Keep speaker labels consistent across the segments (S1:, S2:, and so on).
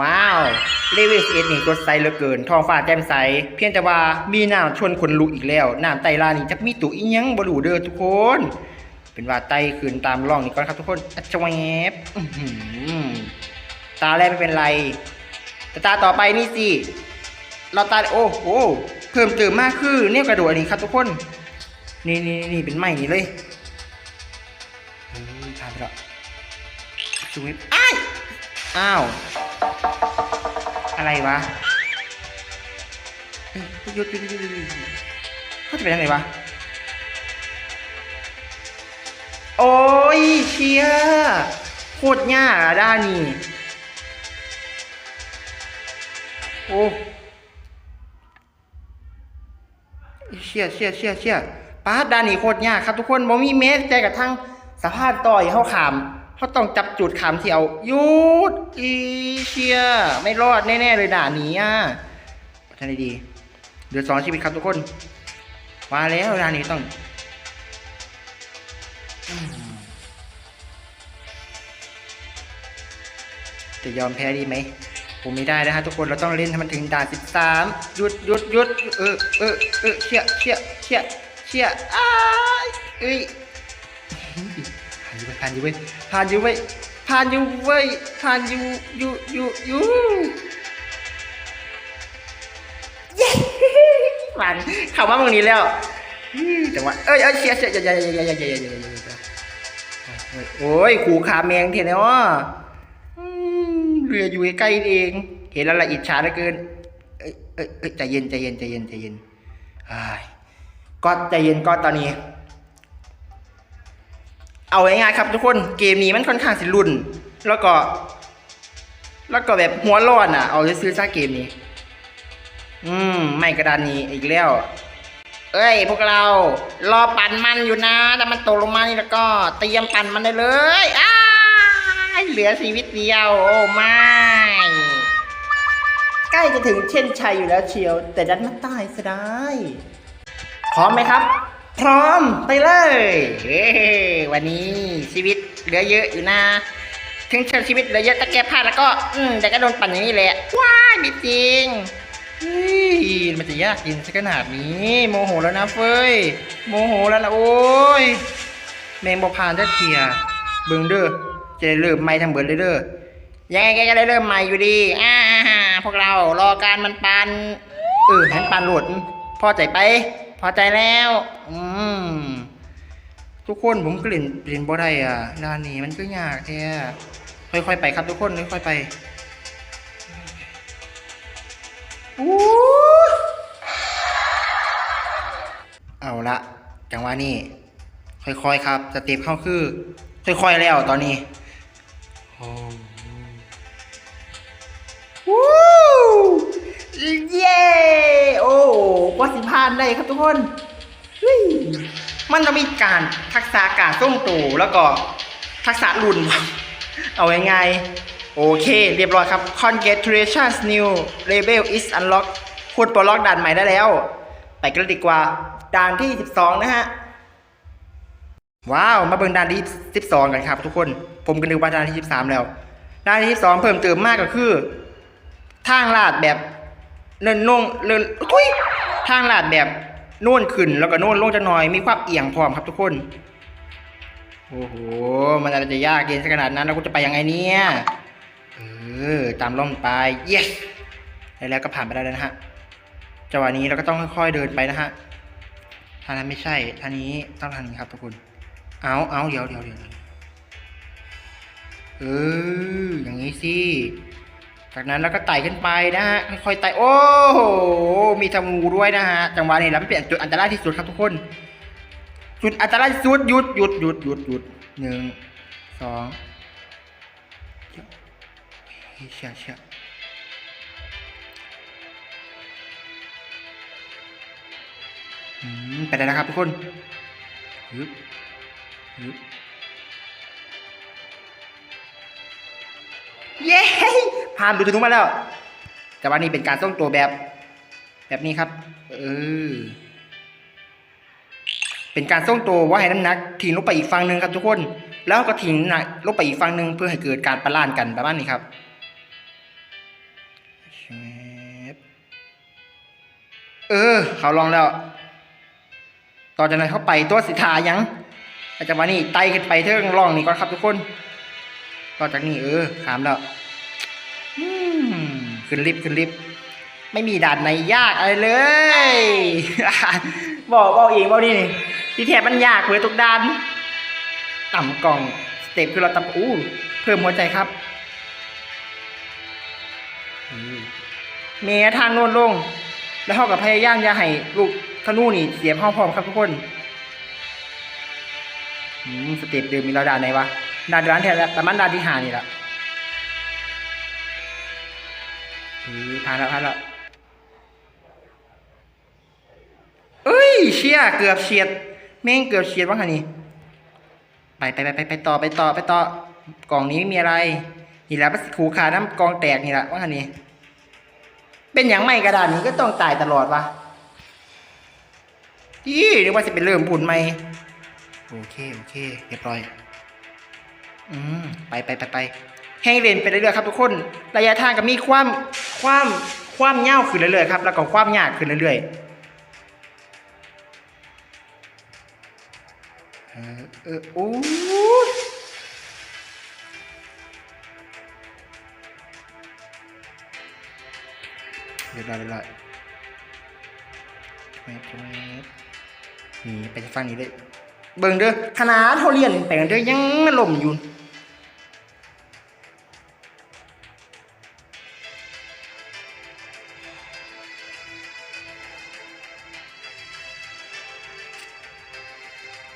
S1: ว้าวเลเวสเอ็ดนี่สดใสเหลือเกินทองฟ้าแจ่มใส เพียงแต่ว่ามีน้ำชวนคนลุกอีกแล้วน้ำไตลานี่จักมีตุอีหยังบ่รู้เด้อทุกคน เป็นว่าไตขึ้นตามร่องนี่ก่อนครับทุกคนอัจฉแวบอื้อหือตาแรกไม่เป็นไรแต่ตาต่อไปนี่สิเราตาโอ้โหเพิ่มเติมมากคือเนี่ยกระโดดนนี้ครับทุกคน นี่นี่นี่เป็นไม้นี่เลยฮ้ยผ่านไปแล้วชูวิอ้ายอ้าว อะไรวะเฮ้ยหยุดหยุดหยุดหยุดเขาจะไปทางไหนวะ โอ้ยเชียโคตรยากอะด้านนี้ โอ้เชี่ยเชี่ยเชี่ยเชี่ยป้าด้านนี้โคตรยากครับทุกคนบ่มีแม้ใจกับทั้งสภาพต่อยเข้าขาม เขาต้องจับจุดขามที่เอายุดอีเชีย ไม่รอดแน่ๆเลยด่านนี้อะท่านดีๆเหลือดสองชีวิตครับทุกคนมาแล้วด่านนี้ต้องจะยอมแพ้ดีไหม ผมไม่ได้นะฮะทุกคนเราต้องเล่นให้มันถึงด่านสิบสามหยุดหยุดหยุดเออเออเออเชี่ยเชี่ยเชี่ยเชี่ยอ้าย เอ้ยผ่านอยู่เว้ยผ่านอยู่เว้ยผ่านอยู่เว้ยผ่านอยู่อยู่อยู่อยู่เย้ผ่านเข้ามาเมืองนี้แล้วจังหวะเอ้ยเอ้ยเชี่ยเชี่ยอย่าอย่าอย่าอย่าอย่าอย่าอย่าอย่าโอ้ยขู่ขาแมงเทนเนาะเรืออยู่ใกล้เอง เห็นแล้วละอิจฉาเหลือเกิน เอ้ยเอ้ยใจเย็นใจเย็นใจเย็นใจเย็นก็ใจเย็นก็ตอนนี้ เอาง่ายๆครับทุกคนเกมนี้มันค่อนข้างสิรุ่นแล้วก็ แล้วก็แบบหัวร้อนอะ เอาซื้อซะเกมนี้ อืม ไม่กระดานนี้อีกแล้ว เอ้ย พวกเรา รอปั่นมันอยู่นะถ้ามันตกลงมานี่แล้วก็เตรียมปั่นมันได้เลยอ้าเหลือชีวิตเดียว โอ้ไม่ใกล้จะถึงเช่นชัยอยู่แล้วเชียว แต่ดันมาตายซะได้พร้อมไหมครับ พร้อมไปเลยเฮ้วันนี้ชีวิตเหลือเยอะอยู่นะถึงเชิงชีวิตเหลือเยอะแต่แก้พลาดแล้วก็อืมแต่ก็โดนปั่นอย่างนี้แหละว้ายไม่จริงเฮ้ยมันจะยากจริงสักขนาดนี้ โมโหแล้วนะเฟ้ยโมโหแล้วนะโอ้ยแมงบอพานจะเทียเบิงเด้อจะได้เริ่มใหม่ทั้งเบิดเลยเด้อยังไงแกก็ได้เริ่มใหม่อยู่ดีอ่าพวกเรารอการมันปันเออหันปันหลุดพอใจไป อใจแล้ว อืมทุกคนผมก็เล่นเล่นบ่ได้อะด้านนี้มันก็ยากแท้ค่อยๆไปครับทุกคนค่อยๆไปอู้เอาละจังหวะนี้ค่อยๆครับสเต็ปเข้าคือ ค่อยๆแล้วตอนนี้โอ้วู้เย้โอ้ก ว่าสิพานได้ครับทุกคนมันจะมีการทักษะการส่งตูแล้วก็ทักษะรุ่น เอาง่ายๆโอเค เรียบร้อยครับ congratulations new level is unlocked คุณปลดล็อกด่านใหม่ได้แล้ว ไปกันดีกว่าด่านที่ 12 นะฮะ ว้าว มาเบิ่งด่านที่ 12 กันครับทุกคน ผมก็นึกว่าด่านที่ 13 แล้ว ด่านที่ 12 เพิ่มเติมมากก็คือ ทางลาดแบบ เนินนงเนินทุยทางลาดแบบโน่นขึ้นแล้วก็โน่นลงจะหน่อยมีความเอียงพร้อมครับทุกคน โอ้โห มันอะไรจะยากเย็นขนาดนั้นแล้วกูจะไปยังไงเนี่ยเออตามล่องไป yes แล้วก็ผ่านไปได้แล้วนะฮะจังหวะนี้เราก็ต้องค่อยๆเดินไปนะฮะทางนั้นไม่ใช่ทางนี้ต้องทางนี้ครับทุกคน เอาเอาเดี๋ยวเดี๋ยวเดี๋ยวเอออย่างนี้สิ จากนั้นเราก็ไต่ขึ้นไปนะฮะค่อยๆไต่โอ้โหมีธนูด้วยนะฮะจังหวะนี้เราไม่เปลี่ยนจุดอันตรายที่สุดครับทุกคน จุดอันตรายที่สุดหยุดหยุดหยุดหยุดหยุดหนึ่งสองเชี่ยเชี่ยไปได้แล้วครับทุกคนฮึบฮึบ เย้ผ่านดูถึงมาแล้ว แต่ว่านี่เป็นการส่งตัวแบบ แบบนี้ครับ เออ เป็นการส่งตัวว่าให้น้ำหนักทิ้งลงไปอีกฝั่งหนึ่งครับทุกคน แล้วก็ทิ้งน้ำหนักลงไปอีกฝั่งหนึ่งเพื่อให้เกิดการประลานกันประมาณนี้ครับเออ เขาลองแล้ว ต่อจากนั้นเขาไปตัวสิทายังอาจจะมานี่ไต่ขึ้นไปเทิงร่องนี่ก่อนครับทุกคน ต่อจากนี้เออขามแล้วอืมขึ้นลิฟต์ขึ้นลิฟต์ไม่มีด่านไหนยากอะไรเลย บอกบอกเองบอกนี่ที่แท้มันยากเลยทุกด่าน ต่ำกล่องสเต็ปคือเราต่ำอู้เพิ่มหัวใจครับอืมเมทางโน้นลง แล้วเขากับพยายามอย่าให้ลูกธนูนี่เสียบห้องพร้อมครับทุกคนอืมสเต็ปเดิมมีเราด่านไหนวะ ด่านด่านแทนแล้วแต่มันด่านที่หานี่แหละอือผ่านแล้วผ่านแล้วเอ้ยเชี่ยเกือบเฉียดแม่งเกือบเฉียดว่าไงนี่ไปไปไปไปไปต่อไปต่อไปต่อกล่องนี้ไม่มีอะไรนี่แหละขูขาน้ำกองแตกนี่แหละว่าไงนี่เป็นอย่างไม่กระดานนี้ก็ต้องตายตลอดวะยี่นึกว่าจะเป็นเริ่มบุญไหมโอเคโอเคเรียบร้อย อืมไปไปไปไปแห้เรียนไปเรื่อยๆครับทุกคน ระยะทางก็มีความความความเง่าวขึ้นเรื่อยๆครับ แล้วก็ความยากขึ้นเรื่อยๆเออเออโอ้ยเรียบร้อยเรียบร้อยแมทแมนี่ไปฟังนี้เลย เบิ่งเด้อคณะเท่าเรียนแต่งเด้อยังมาล่มอยู่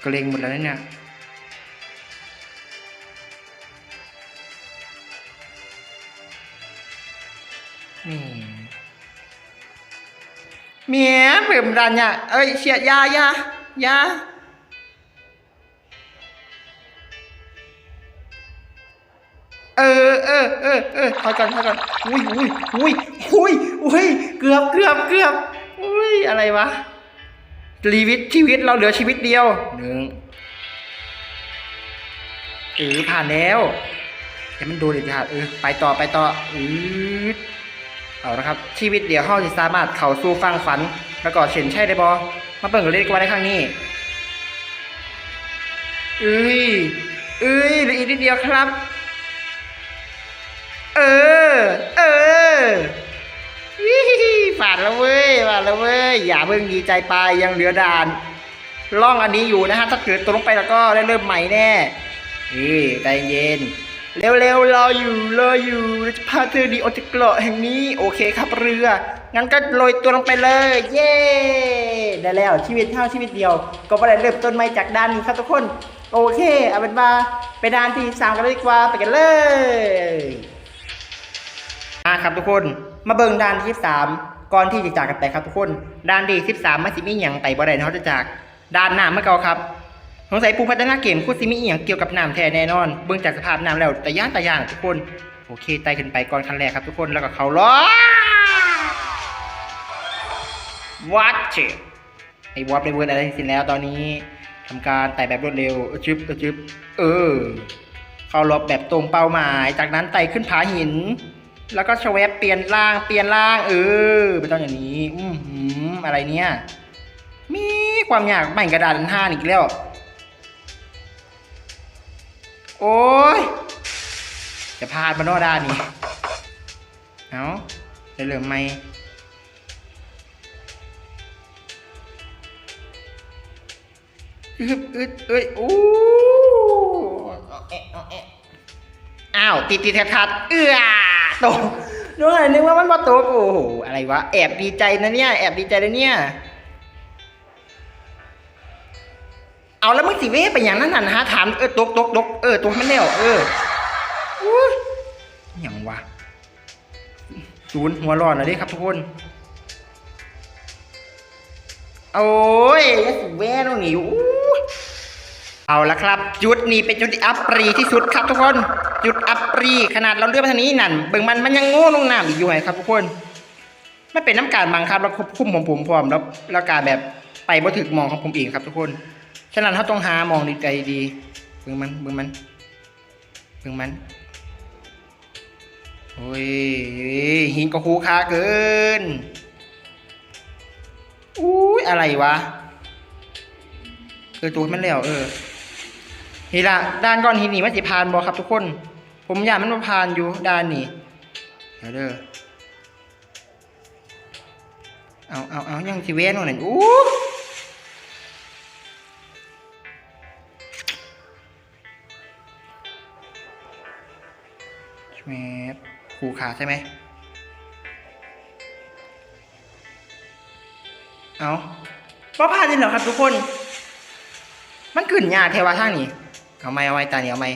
S1: เกรงหมดแล้วเนี่ยนี่เมียเพิ่มดันเนี่ยเอ้ยเชียยายายา อเออเออถอยก่อนถอยก่อนอุ้ยอุ้ยอุ้ยอุ้ยอุ้ยเกือบเกือบเกือบอุ้ยอะไรวะชีวิตชีวิตเราเหลือชีวิตเดียวหนึ่งเออผ่านแล้วแต่มันดนเด็ดขาดเออไปต่อไปต่ออืดเอาละครับ ชีวิตเดียวเฮาจะสามารถเข้าสู่ฟังฝันแล้วก็เฉินใช่ได้บอมาเปิดเล่นกันในครั้งนี้เอ้ยเอ้ยเหลืออีกนิดเดียวครับ เออ เออวิฝาดแล้วเว้ยฝาดแล้วเว้ย อย่าเพิ่งดีใจไปยังเหลือด่านล่องอันนี้อยู่นะฮะ ถ้าเกิดตกลงไปแล้วก็ได้เริ่มใหม่แน่เอ้ยใจเย็น เร็วๆรออยู่รออยู่เราจะพาเธอดีออกจากเกาะแห่งนี้ โอเคครับเรือ งั้นก็โรยตัวลงไปเลย เย้ได้แล้วชีวิตเท่าชีวิตเดียว ก็ไม่ได้เริ่มต้นใหม่จากด้านนี้ครับทุกคน โอเค เอาเป็นว่าไปด้านที่สามกันเลยดีกว่าไปกันเลย อะครับทุกคน มาเบิ่งด้านที่สามก่อนที่จะจากกันไปครับทุกคนด้านที่สิบสามมันสิมีอย่างไปบ่ได้เขาจะจากด้านหน้าเมื่อเก่าครับสงสัยผู้พัฒนาเกมคุซิมีอหย่างเกี่ยวกับน้ำแท้แน่นอนเบื้องจากสภาพน้ำแล้วแต่ย่านแต่ย่านทุกคน โอเคไต่ขึ้นไปก่อนคันแรกครับทุกคนแล้วก็เขาล้อวัดเชไอ้วอดได้เวิร์ดอะไรสิ้นแล้วตอนนี้ทำการไต่แบบรวดเร็วเออจึบเออจึบเออ เข้ารอบแบบตรงเป้าหมาย จากนั้นไต่ขึ้นผาหิน แล้วก็ชแวบเปลี่ยนร่างเปลี่ยนร่างเออเป็นต้องอย่างนี้ อือหืออะไรเนี่ย มีความยากใหม่กระดานห้าอีกแล้ว โอ้ยจะพลาดมานด้านนี้เอาได้เหลือไหมอึบอึดเอ้ยโอ้เออเออเอ้าว ติดติดขัดขัดเอื้อ ตกนึกว่านึกว่ามันมาตกโอ้โหอะไรวะแอบดีใจนะเนี่ย แอบดีใจนะเนี่ย เอาแล้วมึงสิเว้ไปอย่างนั้นน่ะนะฮะถามเออตกตกตกเออตกมันแล้วเอออุ๊ยอหย่างวะศูนย์หัวร้อนเลยดิครับทุกคนโอ้ยยาสิเว้ตรงนี้อู้เอาละครับ จุดนี้เป็นจุดที่อัปรีที่สุดครับทุกคน จุดอัปรีขนาดเราเลือกไปทางนี้นั่นเบิ่งมันมันยังโง่ลงน้ำอีกอยู่ไงครับทุกคนไม่เป็นน้ำการบังคับแล้วควบคุมของผมพร้อมแล้วแล้วการแบบไปบ่ถึกมองของผมเองครับ ทุกคนฉะนั้นเขาต้องหามองดีใจดีเบิ่งมันเบิ่งมันเบิ่งมันโอ้ยหินก็คูค้าเกินอุ้ยอะไรวะเออตัวมันแล้วเออนี่ละด้านก้อนหินนี่มันจะผ่านบอครับทุกคน ผมอยากมันมาผ่านอยู่ด้านนี้เดี๋ยวเด้อเอาเอาเอายังสิเว้นวันนั้นอู้แมบคูขาใช่ไหม เอาว่าพาดจริงเหรอครับทุกคน มันขึ้นยากเทวาทางนี้ เอาไหมเอาไหมตาเนี่ยเอาไหม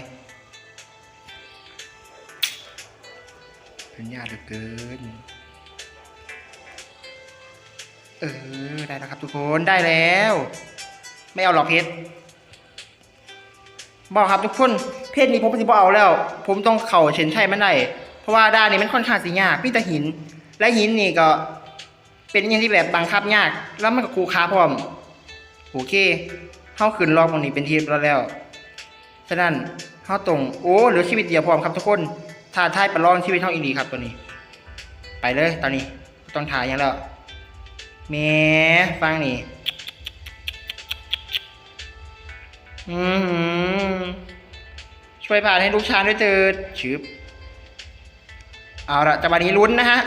S1: ยากเหลือเกิน เออ ได้แล้วครับทุกคน ได้แล้ว ไม่เอาหรอกเพชรบอกครับทุกคน เพชรนี้ผมสิบเอาแล้ว ผมต้องเข่าเฉนใช่มันได้ เพราะว่าด้านนี้มันค่อนข้างสิยากพี่แต่หิน และหินนี่ก็ เป็นอย่างที่แบบบังคับยาก แล้วมันก็คูค้าพร้อม โอเคเข้าขึ้นรอบตรงนี้เป็นทีแล้วแล้ว ฉะนั้นเข้าตรง โอ้เหลือชีวิตเดียวพร้อมครับทุกคน ท้าทายประลองชีวิตเข้าอีดีครับตัวนี้ ไปเลยตอนนี้ต้องถ่ายยังแล้วแม่ฟังนี่อือหือช่วยผ่านให้ลูกชายด้วยเถิดชืบเอาละจังหวะนี้ลุ้นนะฮะ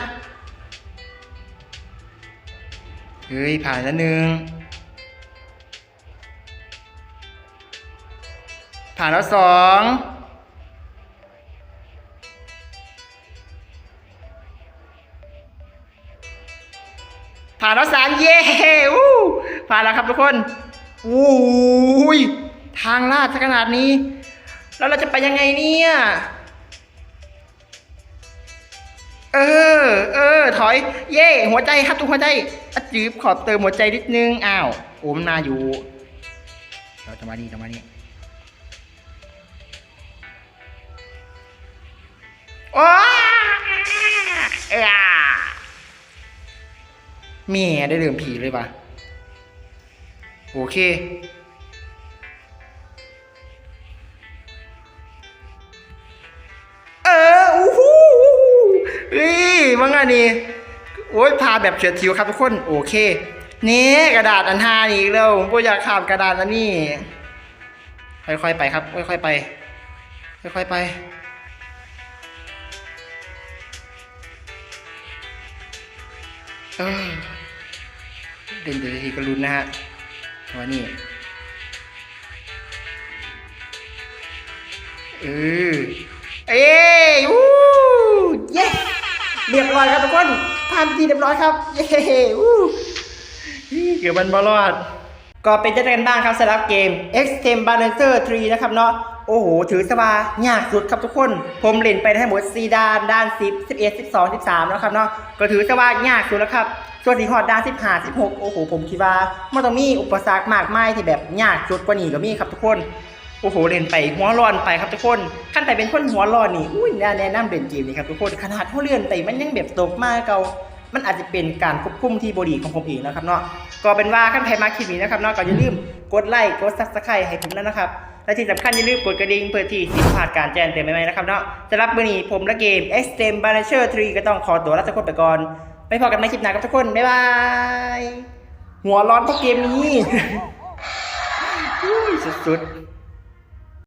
S1: เฮ้ยผ่านแล้วหนึ่งผ่านแล้วสอง ผ่านแล้วสามเย้อู้ผ่านแล้วครับทุกคนอู้ยทางลาดขนาดนี้ แล้วเราจะไปยังไงเนี่ย เออ เออ ถอย เย่หัวใจครับทุกหัวใจอะจืบขอบเติมหัวใจนิดนึง อ้าว โอมนาอยู่ เราจะมานี่จะมานี่โอ้เออ เมียได้เรื่องผีเลยปะโอเค เอออู้หูเฮ้ยมังอันนี้โอ้ยพาแบบเฉียดฉิวครับทุกคน โอเคนี่กระดาษอันห้านี่อีกแล้วผมก็อยากขามกระดาษอันนี้ ค่อยๆไปครับ ค่อยๆไป ค่อยๆไปเออ เดินเดินทีก็ลุ้นนะฮะว่านี่เออเอ้ยอู้เย้เรียบร้อยครับทุกคนผ่านทีเรียบร้อยครับ เย้อู้เกือบมันบอลอด ก็เป็นจะกันบ้างครับสำหรับเกม Extreme Balancer 3 นะครับเนาะโอ้โห ถือสบายยากสุดครับทุกคน ผมเล่นไปทั้งหมด4ด้าน ด้าน 10 11 12 13 แล้วครับเนาะ ก็ถือสบายากสุดแล้วครับ ส่วนสีหอดด้าน15 16โอ้โหผมคิดว่ามันต้องมีอุปสรรคมากมายที่แบบยากสุดกว่านี้ก็มีครับทุกคนโอ้โหเล่นไปหัวร้อนไปครับทุกคนขั้นแต่เป็นคนหัวร้อนนี่อุ้ยน่าแนะนำเล่นเกมนี้ครับทุกคนขนาดเขาเลื่อนไปมันยังแบบตกมากเกามันอาจจะเป็นการควบคุมที่บดีของผมเองนะครับเนาะก็เป็นว่าขั้นใครมาคลิปนี้นะครับเนาะก็อย่าลืมกดไลค์กดซับสไครต์ให้ผมด้วยนะครับและที่สำคัญอย่าลืมกดกระดิ่งเพื่อที่สิทธิ์พลาดการแจ้งเตือนใหม่ๆนะครับเนาะสำหรับมื้อนี้ผมและเกม Extreme Balancer 3ก็ต้องขอตัวลาทุกคนไปก่อน ไปพอกันในคลิปหน้าครับทุกคน บ๊ายบาย หัวร้อนเพราะเกมนี้ สุดๆ